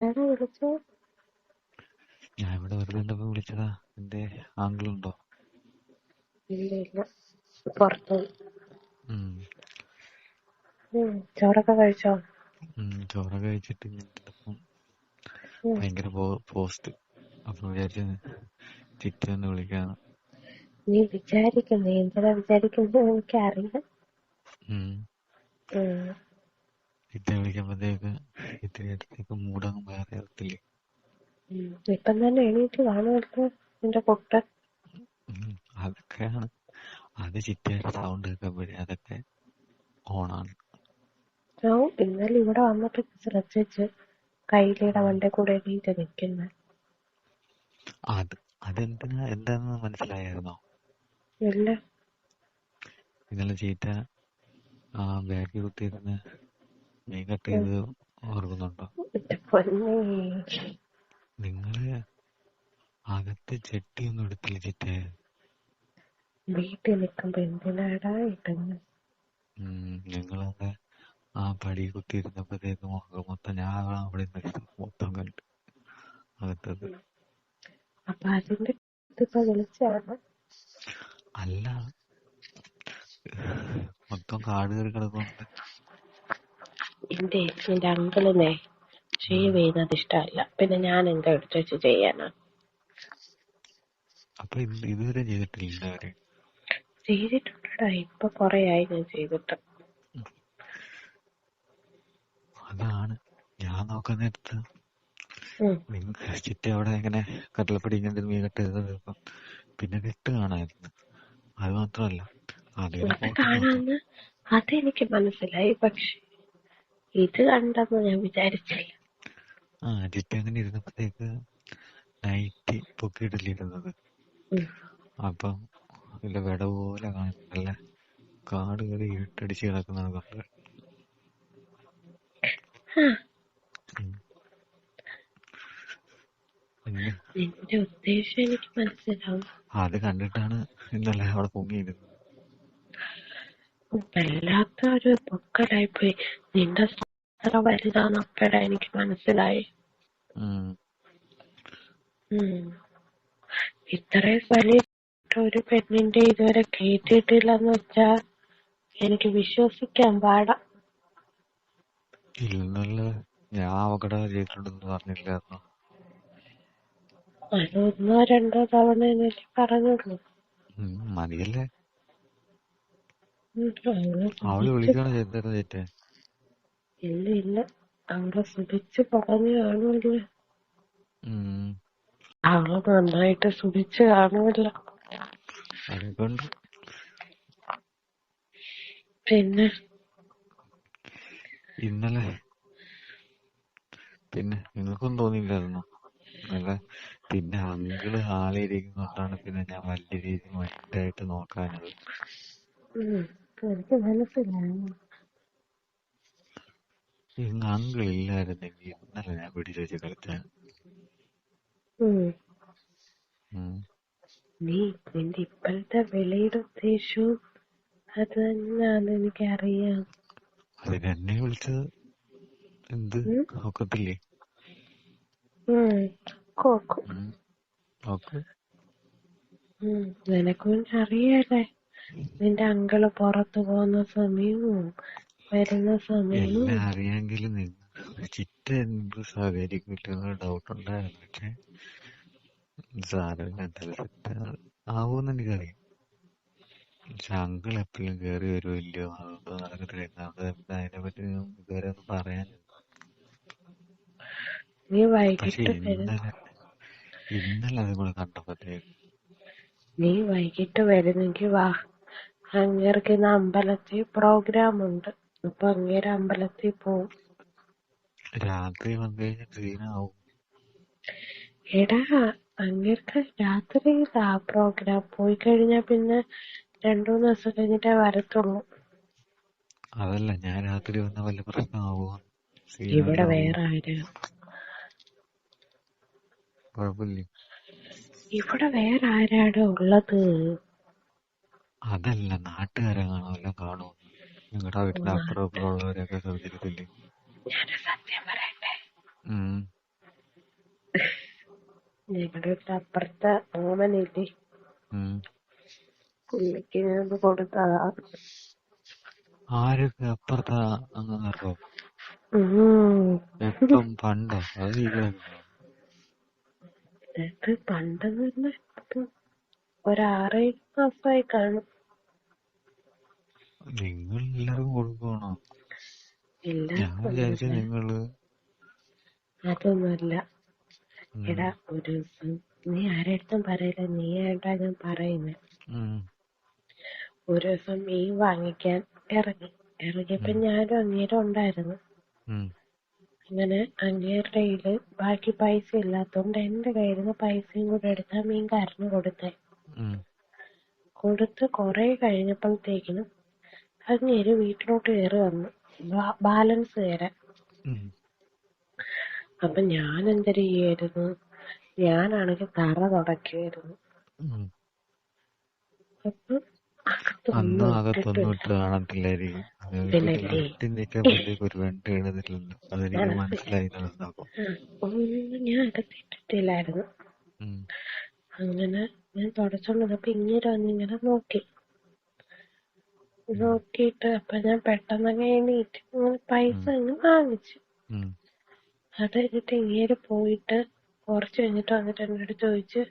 ആരാ വിളിച്ചത്? ഞാൻ ഇവിടെ വെറുതെ കണ്ടപ്പോ വിളിച്ചതാ? എന്തേ ആങ്കിളുണ്ടോ ഇല്ല ഇല്ല. പുറത്ത് ഉം. ഉം ചോറൊക്കെ കഴിച്ചോ? ഉം ചോറൊക്കെ കഴിച്ചിട്ട് ഇങ്ങനെ ഇരുന്നപ്പം ഉം. ഭയങ്കര പോ- പോസ്റ്റ്. അപ്പൊ വിചാരിച്ചു ചിറ്റി ഒന്ന് വിളിക്കാന്ന്. നീ വിചാരിക്കുന്നു എന്തിനാ വിചാരിക്കുന്നത് എനിക്കറിയാം ഉം. ഉം. ചിറ്റി വിളിക്കുമ്പോഴത്തേക്ക് ഇത്തിരി അടുത്തേക്ക് മൂടങ്ങ് വേറെ ആവത്തില്ലേ ഇപ്പം തന്നെ എണീറ്റ് കാണുമല്ലോ നിന്റെ കുട്ടൻ ഉം. അതൊക്കെയാണ്. അത് ചിറ്റയുടെ സൗണ്ട് കേൾക്കുമ്പോഴേ അതൊക്കെ ഓണാണ്. ഇന്നലെ ഇവിടെ വന്നിട്ട് ശ്രദ്ധിച്ച് കൈലിയുടെ വണ്ടി കൂടെ എണീറ്റ് നിൽക്കുന്ന. അത് അതെന്തിനാ എന്താന്ന് മനസ്സിലായിരുന്നോ ഇല്ല. ഇന്നലെ ചീറ്റ ആ ബാഗ് കുത്തിയിരുന്ന് മീൻ കട്ട് ചെയ്ത് ഓർക്കുന്നുണ്ടോ നിങ്ങൾ അകത്ത് ചെട്ടിയൊന്നും എടുത്തില്ല ചിറ്റേ വീട്ടിൽ നിൽക്കുമ്പോ എന്തിനാടാ നിങ്ങളത് ആ പടി കുത്തി ഇരുന്നപ്പത്തേക്ക് മൊത്തം ഞാൻ അവിടെ മൊത്തം കണ്ടു. അകത്തത്. അപ്പൊ അതിന്റെ ഇതിപ്പോ വിളിച്ചാണ്? അല്ല. മൊത്തം കാട് കയറി കിടക്കുന്നുണ്ട് എന്റെ എന്റെ അങ്കിളിനെ ഷേവ് ചെയ്യുന്നത് ഇഷ്ടമല്ല. പിന്നെ ഞാൻ എന്താ എടുത്തു വെച്ച് ചെയ്യാനാ? അപ്പൊ ഇത് ഇതുവരെ ചെയ്തിട്ടില്ല അവർ ചെയ്തിട്ടുണ്ടടാ. ഇപ്പൊ കൊറേ ആയി ഞാൻ ചെയ്തിട്ട്. അതാണ്. ഞാൻ നോക്കാൻ നേരത്ത് ഉം. ചിറ്റ അവിടെ ഇങ്ങനെ കടലപ്പടി ഇങ്ങനെ ചെയ്തത് ഇപ്പം പിന്നെ കെട്ട് കാണായിരുന്നു. അത് മാത്രമല്ല അതിന് അത് കാണാന്ന്? അതെനിക്ക് മനസ്സിലായി. പക്ഷെ ഇത് കണ്ടെന്ന് ഞാൻ വിചാരിച്ചില്ല. ആ ചിറ്റ അങ്ങനെ ഇരുന്നപ്പോഴത്തേക്ക് നൈറ്റ് പൊക്കിയിട്ടില്ലിരുന്നത്. അപ്പം ഇല്ല വെട പോലെ കാണുന്നില്ല കാട് കയറി ഇരുട്ടടിച്ച് കിടക്കുന്നതാണ് കണ്ടത് നിന്റെ ഉദ്ദേശം എനിക്ക് മനസ്സിലാവും. അത് കണ്ടിട്ടാണ് ഇന്നലെ അവിടെ പൊങ്ങിയിരുന്നത് വല്ലാത്ത ഒരു പൊക്കലായിപ്പോയി. നിന്റെ അത്ര വലുതാന്നപ്പോഴാ എനിക്ക് മനസ്സിലായി. ഉം. ഇത്രയും വലിയ ഒരു പെണ്ണിന്റെ ഇതുവരെ കേട്ടിട്ടില്ലെന്ന് വെച്ചാ എനിക്ക് വിശ്വസിക്കാൻ പാടാ. ഇല്ലെന്നല്ല ഞാൻ അവക്കട ചെയ്തിട്ടുണ്ടെന്ന് പറഞ്ഞില്ലായിരുന്നു? അത് ഒന്നോ രണ്ടോ തവണ എന്നല്ലേ പറഞ്ഞുള്ളൂ. ഉം, മതിയല്ലേ? അവൾ വിളിക്കുകയാണ് ഇല്ല ഇല്ല അവിടെ സുഖിച്ച് പറഞ്ഞു കാണുമല്ലോ. അവൾ നന്നായിട്ട് സുഖിച്ച് കാണുമല്ലോ പിന്നെ? ഇന്നലെ. പിന്നെ നിങ്ങൾക്കും തോന്നിയില്ലായിരുന്നോ? ഇന്നലെ പിന്നെ അങ്കിൾ ഹാളിയിരിക്കുന്നോണ്ടാണ് പിന്നെ ഞാൻ വലിയ രീതിയിൽ മൈൻഡായിട്ട് നോക്കാഞ്ഞത്. എനിക്ക് മനസ്സിലായി. ഇന്ന് അങ്കിൾ ഇല്ലായിരുന്നെങ്കിൽ ഇന്നലെ ഞാൻ പിടിച്ചു വെച്ച് കളിച്ചാൻ. ഉം. ഉം. നീ നിന്റെ ഇപ്പോഴത്തെ വിളിയുടെ ഉദ്ദേശവും അത് തന്നെയാണ് എനിക്കറിയാം. അതിന് എന്നെ വിളിച്ചത് എന്ത്? നോക്കത്തില്ലേ? ഒക്കത്തില്ലേ. നിനക്കും അറിയാലേ. നിന്റെ അങ്കിൾ പുറത്തു പോകുന്ന സമയവും എല്ലാം ചിറ്റ എന്ത് സഹകരിക്കില്ല ഡൗട്ട് ഉണ്ടായിരുന്നു. പക്ഷെ സാരമില്ല എന്തായാലും സെറ്റ് ആവുമെന്ന് എനിക്കറിയാം. പക്ഷെ അങ്കിൾ എപ്പോഴും കേറി വരുമോ ഇല്ലയോ അതൊക്കെ നടക്കത്തില്ല അതിനെ പറ്റി ഇതുവരെ ഒന്നും പറയാൻ നീ പക്ഷെ ഇന്നലെ ഇന്നലെ അതും കൂടെ കണ്ടപ്പോഴത്തേക്ക് നീ വൈകിട്ട് വരുന്നെങ്കി വാ. അങ്ങേർക്ക് ഇന്ന് അമ്പലത്തിൽ പ്രോഗ്രാം ഉണ്ട്. അപ്പൊ അങ്ങേര് അമ്പലത്തിൽ പോവും. രാത്രി വന്നു സീനാവും എടാ അങ്ങേർക്ക് രാത്രിയിലാ പ്രോഗ്രാം. പോയി കഴിഞ്ഞാ പിന്നെ രണ്ടു മൂന്ന് ദിവസം കഴിഞ്ഞിട്ടേ വരത്തുള്ളൂ. അതല്ല ഞാൻ രാത്രി വന്ന വല്ല പ്രശ്നമാവുമോ ഇവിടെ വേറെ ആരാ? കുഴപ്പമില്ലേ. ഇവിടെ വേറെ ആരാടാ ഉള്ളത്? അതല്ല നാട്ടുകാരെങ്ങാണോ വല്ലതും കാണുമോ? നിങ്ങളുടെ വീട്ടിന്റെ അപ്പുറം ഇപ്പുറം ഉള്ളവരെയൊക്കെ ശ്രദ്ധിക്കത്തില്ലേ ഞാൻ സത്യം പറയട്ടെ? ഉം. ഞങ്ങളുടെ വീട്ടിലെ അപ്പുറത്തെ ഓമനില്ലേ? ഉം. പുള്ളിക്ക് ഞാൻ ഇത് കൊടുത്തതാ. ആരൊക്കെ അപ്പുറത്താ അങ്ങാറോ ഉം. എപ്പം പണ്ടോ? അത് ശരിയാക്കണോ ഇത് പണ്ടെന്ന് പറഞ്ഞാ ഇപ്പം ഒരാറേഴ് മാസമായി കാണും. നിങ്ങൾ എല്ലാവർക്കും കൊടുക്കണോ ഞാൻ വിചാരിച്ച നിങ്ങൾ അതൊന്നുമല്ല. എടാ ഒരു ദിവസം നീ ആരെടുത്തും പറയില്ല. നീ ആയിട്ടാ ഞാൻ പറയുന്നേ. ഉം, ഒരു ദിവസം മീൻ വാങ്ങിക്കാൻ ഇറങ്ങി. ഇറങ്ങിയപ്പോ ഉം, ഞാനും അങ്ങേരും ഉണ്ടായിരുന്നു. അങ്ങനെ അങ്ങേരുടെ കയ്യിൽ ബാക്കി പൈസ ഇല്ലാത്തോണ്ട് എന്റെ കയ്യിൽ നിന്ന് പൈസയും കൂടെ എടുത്താ മീൻകാരന് കൊടുത്തേ. കൊടുത്ത് കൊറേ കഴിഞ്ഞപ്പോഴത്തേക്കിനും അങ്ങേര് വീട്ടിലോട്ട് കയറി വന്നു. ബാലൻസ് തരാൻ അപ്പൊ ഞാൻ എന്തൊരു ചെയ്യായിരുന്നു? ഞാനാണെങ്കിൽ തറ തുടക്കുമായിരുന്നു അപ്പൊ അത് ഒന്നും ഞാൻ അകത്തിട്ടിട്ടില്ലായിരുന്നു അങ്ങനെ ഞാൻ തുടച്ചോണ്ടിരുന്നപ്പോ ഇങ്ങനെ വന്നിങ്ങനെ നോക്കി. നോക്കിയിട്ട് അപ്പൊ ഞാൻ പെട്ടെന്ന് എണീറ്റ് അങ്ങനെ പൈസ അങ്ങ് വാങ്ങിച്ചു. അത് കഴിഞ്ഞിട്ട് ഇങ്ങനെ പോയിട്ട് കുറച്ച് കഴിഞ്ഞിട്ട് വന്നിട്ട് എന്നോട് ചോദിച്ചു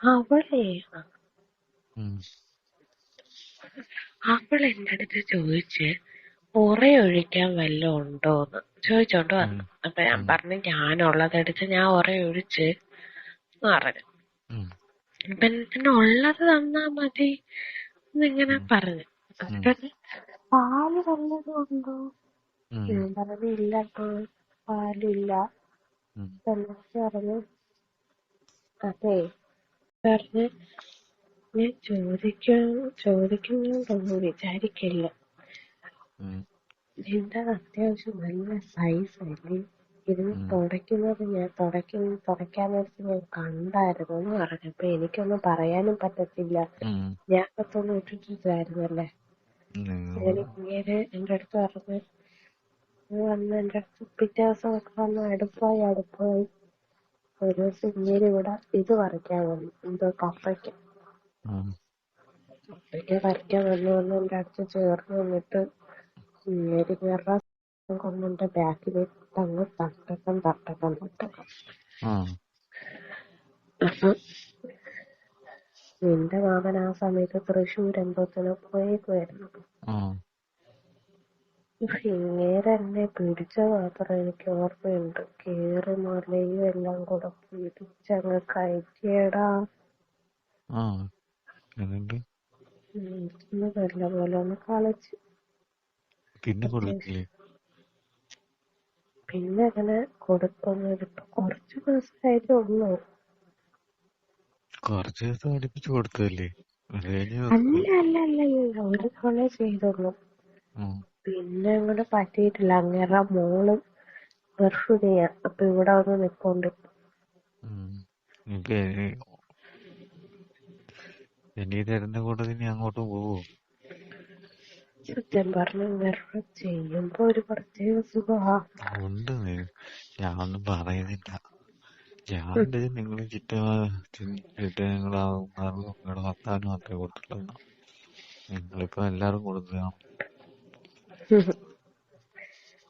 അവളെ? ഉം, അവൾ എന്റെ അടുത്ത് ചോദിച്ച് ഉറയൊഴിക്കാൻ വല്ല ഉണ്ടോന്ന് ചോദിച്ചോണ്ട് വന്നു. അപ്പൊ ഞാൻ പറഞ്ഞു പറഞ്ഞു ഞാനുള്ളതെടുത്ത് ഞാൻ ഉറ ഒഴിച്ച് പറഞ്ഞു. അപ്പൊ ഉള്ളത് തന്നാ മതി എന്നിങ്ങനെ ഉം, പറഞ്ഞു. പാൽ വല്ലതും ഉണ്ടോ ഞാൻ പറഞ്ഞു ഇല്ല ആ, പാലില്ല. പെണ്ണൊക്കെ പറഞ്ഞു അതെ. പറഞ്ഞ് ഞാൻ ചോദിക്കാൻ ചോദിക്കുന്നൊന്നും വിചാരിക്കില്ല. നിന്റെ അത്യാവശ്യം നല്ല സൈസ് അല്ലേ? ഇരുന്ന് ഉം, തുടയ്ക്കുന്നത് ഞാൻ തുടയ്ക്കുന്ന തുടയ്ക്കാൻ നേരത്ത് ഞാൻ കണ്ടായിരുന്നു എന്ന് പറഞ്ഞപ്പോ എനിക്കൊന്നും പറയാനും പറ്റത്തില്ല. ഞാൻ അകത്തൊന്നും ഇട്ടിട്ടില്ലായിരുന്നല്ലേ? അങ്ങനെ ഇങ്ങനെ എന്റെ അടുത്ത് പറഞ്ഞു. "നീ വന്ന് എന്റെ അടുത്ത് പിറ്റേ ദിവസം ഒക്കെ വന്ന് അടുപ്പായി അടുപ്പായി. ഒരു ദിവസം ഇങ്ങനെ ഇവിടെ ഇത് പറിക്കാൻ വന്നു. എന്തോ കപ്പയ്ക്ക. കപ്പയ്ക്ക പറിക്കാൻ വന്നു വന്ന് എന്റെ അടുത്ത് ചേർന്ന് വന്നിട്ട് ഇങ്ങനെ കയറാൻ കൊണ്ട് എന്റെ ബാക്കിലേക്ക് അങ്ങ് തട്ടക്കം തട്ടക്കം തട്ടക്കം അപ്പൊ നിന്റെ മാമൻ ആ സമയത്ത് തൃശ്ശൂർ എന്തോത്തിനോ പോയേക്കുവായിരുന്നു. എന്നെ പിടിച്ച മാത്രം എനിക്ക് ഓർമ്മയുണ്ട്. കേറി മലയും എല്ലാം കൂടെ പിടിച്ചങ്ങ് കയറ്റിയടാ. എന്നിട്ട് ഉം. ഒന്ന് നല്ല പോലെ ഒന്ന് കളിച്ച്. പിന്നെ അങ്ങനെ കൊടുത്തൊന്നും കൊടുക്കൊന്നും ഇപ്പൊ കുറച്ച് ഉള്ളൂ. കുറച്ച് ദിവസം അടുപ്പിച്ച് കൊടുത്തതല്ലേ? അത് കഴിഞ്ഞ് അല്ല അല്ല ഒരു ചെയ്തുള്ളൂ പിന്നെ അങ്ങോട്ട് പറ്റിയിട്ടില്ല. അങ്ങേറെ മോൾ ഗർഭിണിയാ അപ്പൊ ഇവിടെ വന്ന് നിപ്പോണ്ട്. ഇപ്പൊ ഇനി- ഇനി തരുന്ന കൂട്ടത്തിൽ ഇനി അങ്ങോട്ട് പോവോ? സത്യം പറഞ്ഞു ഗർഭം ചെയ്യുമ്പോ ഒരു പ്രത്യേക സുഖാ. ഉണ്ട്. നീ ഞാൻ ഒന്നും പറയുന്നില്ല. ഞാൻ നിങ്ങൾ ഇത് നിങ്ങൾ ചിറ്റ ചിറ്റ നിങ്ങളെ നിങ്ങളുടെ ഭർത്താവിന് മാത്രമേ കൊടുത്തുള്ളൂ നിങ്ങളിപ്പോ എല്ലാരും കൊടുക്കുക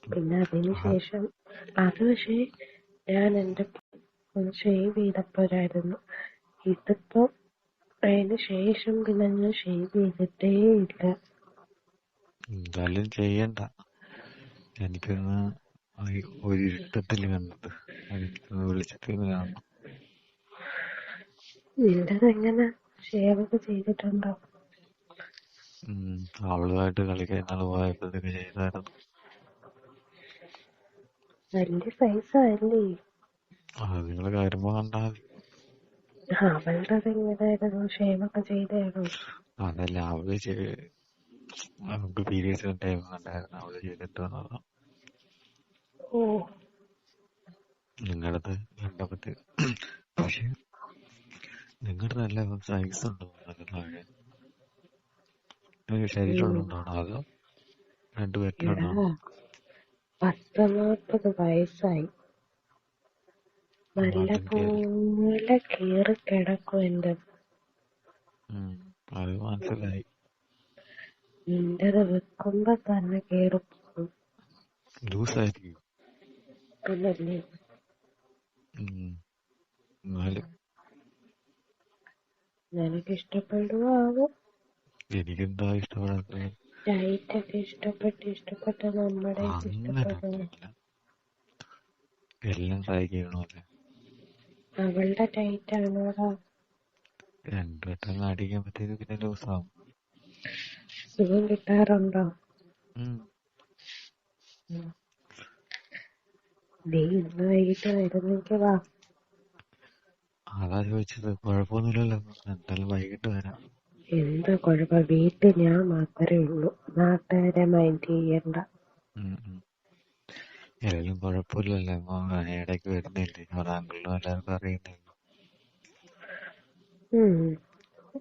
പിന്നെ അതിന് ശേഷം അത് പക്ഷേ ഞാൻ എന്റെ ഷേവ് ചെയ്തപ്പോഴായിരുന്നു. ഇതിപ്പോ അതിന് ശേഷം പിന്നെ ഞാൻ ഷേവ് ചെയ്തിട്ടേ ഇല്ല. എന്തായാലും ചെയ്യണ്ട. എനിക്കൊന്ന് ഈ ഒരു ഇരുട്ടത്തിൽ കണ്ടത് എനിക്കൊന്ന് വിളിച്ചിട്ട് ഒന്ന് കാണണം നിന്റത് എങ്ങനെ? ഷേവ് ഒക്കെ ചെയ്തിട്ടുണ്ടോ അവളുമായിട്ട് കളിക്കാൻ നാളെ പോയപ്പോഴത്തേക്ക് ചെയ്തായിരുന്നു. വലിയ സൈസല്ലേ അത് നിങ്ങൾ കാര്യമ്പോ കണ്ടാ മതി. അവളുടെ എങ്ങനെയായിരുന്നു ഷേവ് ഒക്കെ ചെയ്തായിരുന്നു? അതല്ല അവൾ അവൾക്ക് പീരിയഡ്സ് ടൈം കണ്ടായിരുന്നു. അവൾ ചെയ്തിട്ട് വന്നതാ. നിങ്ങളത് കണ്ടപ്പത്ത് പക്ഷെ നിങ്ങളുടെ നല്ല സൈസ് ഉണ്ടോ? താഴെ. അതോ? രണ്ട് പത്ത് നാപ്പത് വയസ്സായി. നല്ല പോലെ കേറി. കിടക്കും എന്റെ അത് മനസ്സിലായി. നിന്റത് വെക്കുമ്പോ തന്നെ കേറി പോകും. ലൂസായിരിക്കും. നിനക്ക് ഇഷ്ടപ്പെടുവോ ആവോ എനിക്കെന്താ ഇഷ്ടപ്പെടാത്ത ടൈറ്റ് ഒക്കെ ഇഷ്ടപ്പെട്ട് ഇഷ്ടപ്പെട്ട് നമ്മുടെ എല്ലാം ട്രൈ ചെയ്യണമല്ലേ അവളുടെ ടൈറ്റ് ആണോടാ രണ്ടു വട്ടം അടിക്കാൻ പറ്റിയത് പിന്നെ ലൂസാവും സുഖം കിട്ടാറുണ്ടോ. നീ ഇന്ന് വൈകിട്ട് വരുന്നെങ്കിൽ വാ. അതാ ചോദിച്ചത്. കുഴപ്പമൊന്നുമില്ലല്ലോ. എന്തായാലും വൈകിട്ട് വരാം. എന്താ കുഴപ്പം? വീട്ടിൽ ഞാൻ മാത്രമേ ഉള്ളൂ. നാട്ടുകാരെ മൈൻഡ് ചെയ്യണ്ട. എല്ലാം കുഴപ്പമില്ലല്ലോ. ഇടയ്ക്ക് വരുന്നില്ലേ? അങ്കിളിനും എല്ലാവർക്കും അറിയുന്നില്ല?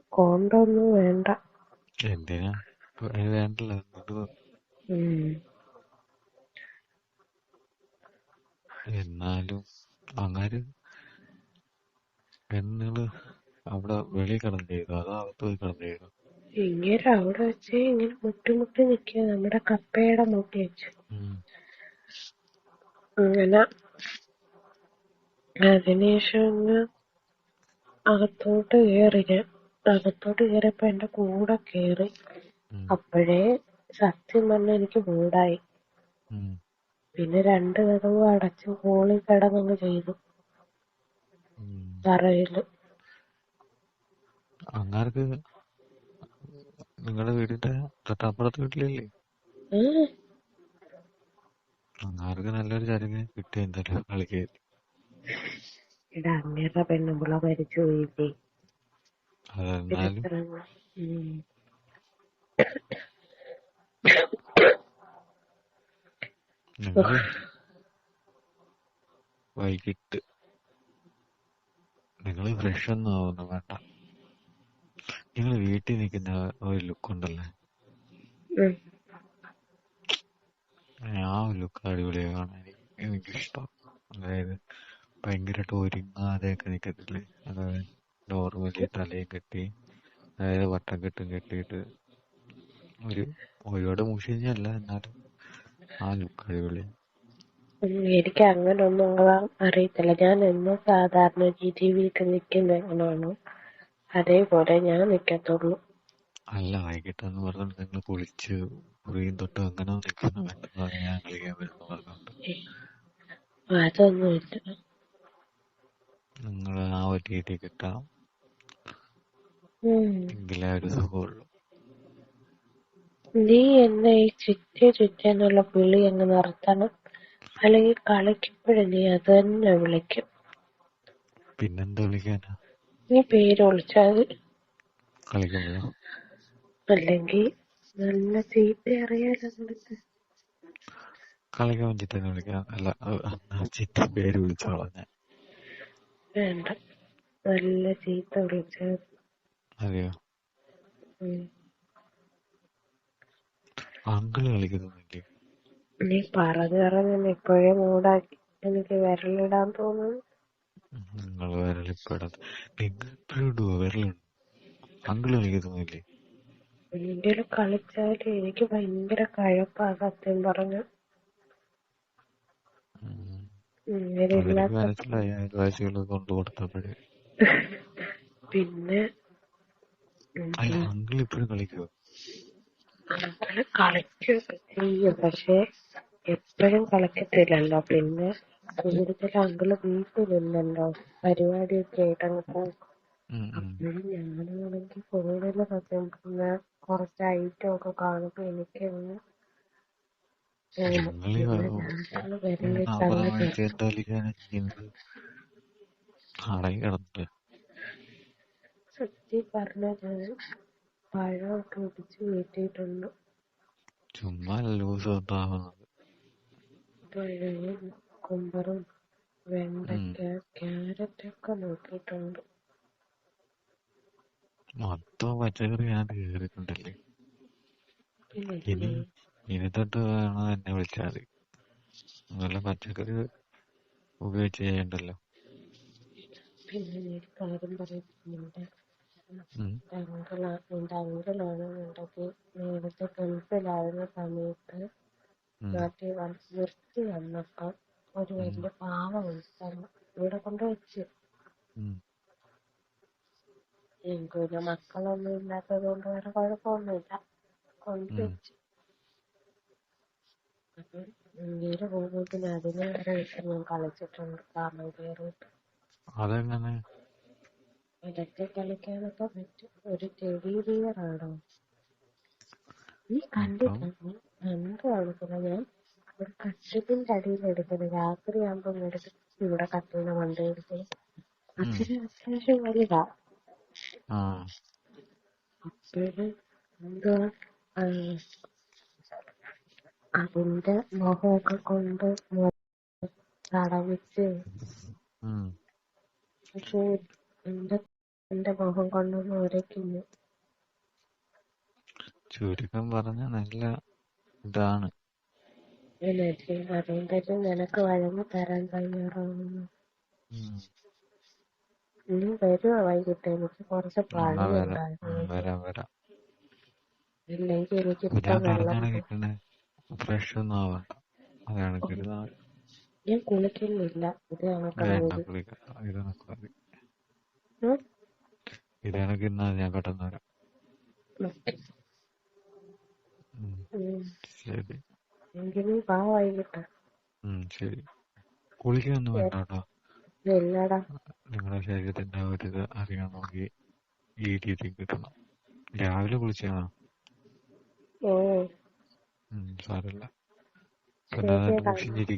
കോണ്ടൊന്നും വേണ്ട. എന്തിനാ? വേണ്ടല്ലോ ഇത് ഉം എന്നാലും അങ്ങനെ പെണ്ണുങ്ങൾ അവിടെ വെളി കിടന്ന് ചെയ്തു അതോ അകത്ത് പോയി കിടന്ന് ചെയ്തു ഇങ്ങനെ അവിടെ വെച്ച് ഇങ്ങനെ മുട്ടിമുട്ടി നിക്കുക നമ്മുടെ കപ്പയുടെ മുട്ടി വെച്ച്. അങ്ങനെ അതിനുശേഷം അങ്ങ് അകത്തോട്ട് കേറി ഞാൻ അകത്തോട്ട് കേറിയപ്പോ എന്റെ കൂടെ കേറി. അപ്പോഴേ സത്യം പറഞ്ഞ എനിക്ക് മൂടായി. പിന്നെ രണ്ട് കതവും അടച്ച് ഹോളിൽ കിടന്നങ്ങ് ചെയ്തു. തറയിൽ അങ്ങാർക്ക് നിങ്ങളുടെ വീടിന്റെ തൊട്ടപ്പുറത്ത് വീട്ടിലില്ലേ? ഏഹ് അങ്ങാർക്ക് നല്ലൊരു ചരങ്ങ് കിട്ടി എന്തായാലും കളിക്ക് എടാ അങ്ങേരുടെ പെണ്ണുമ്പിള മരിച്ചു പോയില്ലേ? അതെന്നാലും ഉം. വൈകിട്ട് നിങ്ങൾ ഫ്രഷ് ഒന്നും ആവുന്നു വേണ്ട നിങ്ങൾ വീട്ടിൽ നിൽക്കുന്ന ഒരു ലുക്ക് ഉണ്ടല്ലേ? ആ ഒരു ലുക്ക് അടിപൊളിയാണ്. കാണാൻ എനിക്ക് എനിക്കിഷ്ടം. അതായത് ഭയങ്കരമായിട്ട് ഒരുങ്ങാതെയൊക്കെ നിക്കത്തില്ലേ അതായത് നോർമലി തലയും കെട്ടി അതായത് വട്ടം കെട്ടും കെട്ടിയിട്ട് ഒരു ഒരുപാട് മുഷിഞ്ഞല്ല എന്നാലും. ആ ലുക്ക് എനിക്ക് അങ്ങനെ ഒന്നും ആവാൻ അറിയത്തില്ല. ഞാൻ എന്നും സാധാരണ വീട്ടിൽ നിൽക്കുന്ന എങ്ങനെയാണോ അതേപോലെ ഞാൻ നിക്കത്തുള്ളൂ. അല്ല വൈകിട്ടെന്ന് പറഞ്ഞാൽ നിങ്ങൾ കുളിച്ച് പുറിയും തൊട്ട് അങ്ങനെ നിൽക്കുന്നു ഞാൻ കളിക്കാൻ വരുന്നു പറഞ്ഞോണ്ട്. അതൊന്നുമില്ല. നിങ്ങൾ ആ ഒരു രീതി കിട്ടാം എങ്കിലേ ഒരു സുഖമുള്ളൂ നീ എന്നെ ഈ ചുറ്റി ചുറ്റാനുള്ള വിളി അങ്ങ് നിർത്തണം അല്ലെങ്കിൽ കളിക്കുമ്പോഴും നീ അത് തന്നെ വിളിക്കും. പിന്നെന്താ വിളിക്കാനാ? നീ പേര് വിളിച്ചാൽ മതി. കളിക്കുമ്പോഴോ? അല്ലെങ്കിൽ നല്ല ചീത്ത അറിയാലോ നിനക്ക് വേണ്ടിട്ട് തന്നെ വിളിക്കാം. അല്ല ചിറ്റ പേര് വിളിച്ചോളാം ഞാൻ. വേണ്ട. നല്ല ചീത്ത വിളിച്ചാൽ അതെയോ? ഉം. അങ്കിൾ നീ പറഞ്ഞ് പറഞ്ഞ് ഇപ്പോഴേ മൂടാക്കി എനിക്ക് വിരലിടാൻ തോന്നുന്നു. നിങ്ങൾ വിരലിപ്പെടാത്ത നിങ്ങൾ എപ്പോഴും ഇടുവോ? വിരലുണ്ടോ അങ്കിൾ കളിക്കുന്നില്ലേ ഇന്ത്യയിൽ കളിച്ചാൽ എനിക്ക് ഭയങ്കര കഴപ്പാ സത്യം പറഞ്ഞു. മനസ്സിലായി കൊണ്ടു കൊടുത്തപ്പോഴേ. പിന്നെ അല്ല അങ്കിൾ ഇപ്പോഴും കളിക്കുവോ? അങ്ങനെ കളിക്കും ചെയ്യും പക്ഷെ എപ്പോഴും കളിക്കത്തില്ലല്ലോ. പിന്നെ കൂടുതൽ അങ്കിൾ വീട്ടിലില്ലല്ലോ. പരിപാടിയൊക്കെ ആയിട്ട് അങ്ങ് പോകും. അപ്പോഴും ഞാനാണെങ്കിൽ കൂടുതൽ സത്യം പറഞ്ഞ കുറച്ച് ഐറ്റം ഒക്കെ കാണുമ്പോ എനിക്ക് സത്യം പറഞ്ഞ ഞാൻ പഴമൊക്കെ ഒടിച്ച് വീട്ടിയിട്ടുണ്ട് ചുമ്മാ ലൂസ് പഴവും കുമ്പറും വെണ്ടയ്ക്ക ക്യാരറ്റ് ഒക്കെ നോക്കിയിട്ടുണ്ട്. മൊത്തം പച്ചക്കറി ഞാൻ കയറിയിട്ടുണ്ടല്ലേ? പിന്നെ ഇനി ഇനി തൊട്ട് വേണം എന്നെ വിളിച്ചാൽ മതി. നല്ല പച്ചക്കറി ഉപയോഗിച്ച് ചെയ്യണ്ടല്ലോ. പിന്നെ ഒരു കാര്യം പറയുന്നുണ്ട് അങ്കിളാണെന്നുണ്ടെങ്കിൽ നേരത്തെ ഗൾഫിലായിരുന്ന സമയത്ത്. നാട്ടിൽ നിർത്തി വന്നപ്പം ഒരു. വലിയ പാവ വിളിച്ചു ഇവിടെ കൊണ്ട് വെച്ച്. എനിക്ക് പിന്നെ മക്കളൊന്നും ഇല്ലാത്തത് കൊണ്ട് വേറെ കുഴപ്പമൊന്നുമില്ല. കൊണ്ട് വെച്ച്. അപ്പം ഇങ്ങനെ പോകുമ്പോൾ പിന്നെ വെച്ച് ഞാൻ കളിച്ചിട്ടുണ്ട്. കാരണം കയറിയിട്ട് ഇടയ്ക്ക് കളിക്കാനൊക്കെ പറ്റും ഒരു ടെഡി ബിയർ ആണോ നീ അപ്പം കണ്ടില്ല കണ്ടു കാണിക്കില്ല ഞാൻ ഒരു കക്ഷത്തിന്റെ അടിയിൽ എടുക്കുന്നത് രാത്രിയാകുമ്പോ എടുത്ത് ഇവിടെ കത്തുന്ന മണ്ടയെടുത്ത് ഉം. അച്ഛന് അത്യാവശ്യം വലുതാ. അപ്പോഴ് അതിന്റെ മുഖമൊക്കെ കൊണ്ട് തടവിച്ച്. പക്ഷെ എന്റെ എന്റെ മുഖം കൊണ്ടൊന്ന് ഉരയ്ക്കുന്നു ചുരുക്കം പറഞ്ഞ നല്ല ഇതാണ്. അതുകൊണ്ടൊക്കെ നിനക്ക് വഴങ്ങി തരാൻ തയ്യാറാവുന്നു. ഉം. നീ വരുവാ വൈകിട്ട്? എനിക്ക് കുറച്ച് വരാം. ഉം, പണിയുണ്ടായിരുന്നു വരാം വരാം. ഇല്ലെങ്കിൽ അപ്പൊ എനിക്കിപ്പോ ഞാൻ വെള്ളം പറഞ്ഞാണ് കിട്ടണേ. ഫ്രഷ് ഒന്നും ആവണ്ട. അതാണ് ഞാൻ കുളിക്കുന്നില്ല. ഇത് വേണ്ട കുളിക്കണ്ട ഇത് മതി? കണക്ക് ഞാൻ പെട്ടെന്ന് വരാം. ശരി. ശരി. കുളിക്കൊന്നും വേണ്ടാട്ടോ. നിങ്ങളുടെ ശരീരത്തിന്റെ ഒരു ഇത് അറിയണമെങ്കിൽ ഈ രീതി കിട്ടണം. രാവിലെ കുളിച്ചാണോ? സാരമില്ല പിന്നെ അത് ശരിയടാ